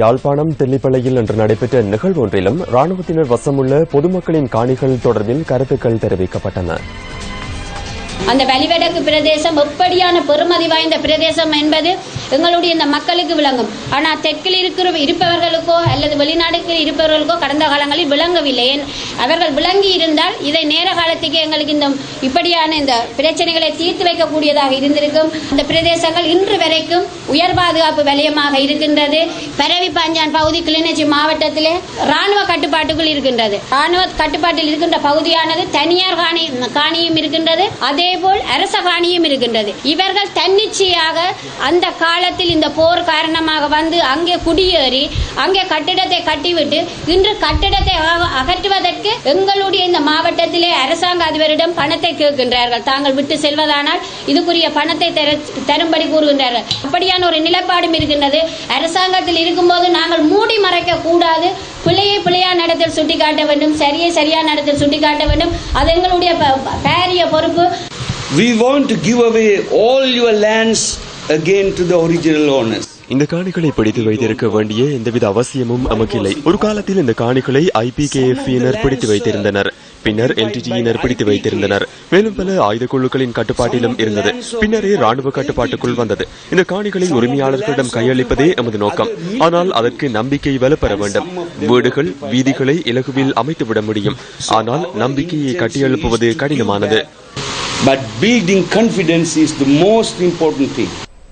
யாழ்ப்பாணம் தெல்லிப்பளையில் இன்று நடைபெற்ற நிகழ்வு ஒன்றிலும் ராணுவத்தினர் வசமுள்ள பொதுமக்களின் காணிகள் தொடர்பில் கருத்துக்கள் தெரிவிக்கப்பட்டன. அந்த வலிவடக்கு பிரதேசம் எப்படியான பெருமதி வாய்ந்த பிரதேசம் என்பது எங்களுடைய இந்த மக்களுக்கு விளங்கும். ஆனால் தெற்கில் இருக்கிற இருப்பவர்களுக்கோ வெளிநாடுகளில் இருப்பவர்களுக்கோ கடந்த காலங்களில் விளங்கவில்லை. அவர்கள் விளங்கி இருந்தால் இதை நேர காலத்துக்கு எங்களுக்கு இந்த இப்படியான இந்த பிரச்சனைகளை தீர்த்து வைக்கக்கூடியதாக இருந்திருக்கும். இந்த பிரதேசங்கள் இன்று வரைக்கும் உயர் பாதுகாப்பு வலயமாக இருக்கின்றது. பரவி பாஞ்சான் பகுதி கிளிநொச்சி மாவட்டத்திலே ராணுவ கட்டுப்பாட்டுக்குள் இருக்கின்றது. ராணுவ கட்டுப்பாட்டில் இருக்கின்ற பகுதியானது தனியார் காணி காணியும் இருக்கின்றது. அதே போல் அரச காணியும் இருக்கின்றது. இவர்கள் தன்னிச்சையாக அந்த காலத்தில் இந்த போர் காரணமாக வந்து அங்கே குடியேறி அங்கே கட்டிடத்தை கட்டிவிட்டு இன்று கட்டிடத்தை அக- அகற்றுவதற்கு எங்களுடைய இந்த மாவட்டத்திலே அரசாங்க அதிபரிடம் பணத்தை கேட்கின்றார்கள். தாங்கள் விட்டு செல்வதானால் இதுக்குரிய பணத்தை தரும்படி கூறுகின்றார்கள். அப்படியான ஒரு நிலைப்பாடும் இருக்கின்றது. அரசாங்கத்தில் இருக்கும்போது நாங்கள் மூடி மறைக்க கூடாது. பிள்ளையை பிள்ளையா இடத்தில் சுட்டிக்காட்ட வேண்டும். சரியை சரியான இடத்தில் சுட்டிக்காட்ட வேண்டும். அது எங்களுடைய ப- பாரிய பொறுப்பு. We want to give away all your lands again to the original owners. இந்த காணிகளை பிடித்து வைத்திருக்க வேண்டிய எந்தவித அவசியமும் நமக்கில்லை. ஒரு காலத்தில் இந்த காணிகளை ஐபிகேஎஃப் பிடித்து வைத்திருந்தனர். பின்னர் எல்டிடியினர் பிடித்து வைத்திருந்தனர். மேலும் பல ஆயுத குழுக்களின் கட்டுப்பாட்டிலும் இருந்தது. பின்னரே ராணுவ கட்டுப்பாட்டுக்குள் வந்தது. இந்த காணிகளை உரிமையாளர்களிடம் கையளிப்பதே எமது நோக்கம். ஆனால் அதற்கு நம்பிக்கை வலுப்பெற வேண்டும். வீடுகள் வீதிகளை இலகுவில் அமைத்துவிட முடியும். ஆனால் நம்பிக்கையை கட்டியெழுப்புவது கடினமானது. But building confidence is the most important thing.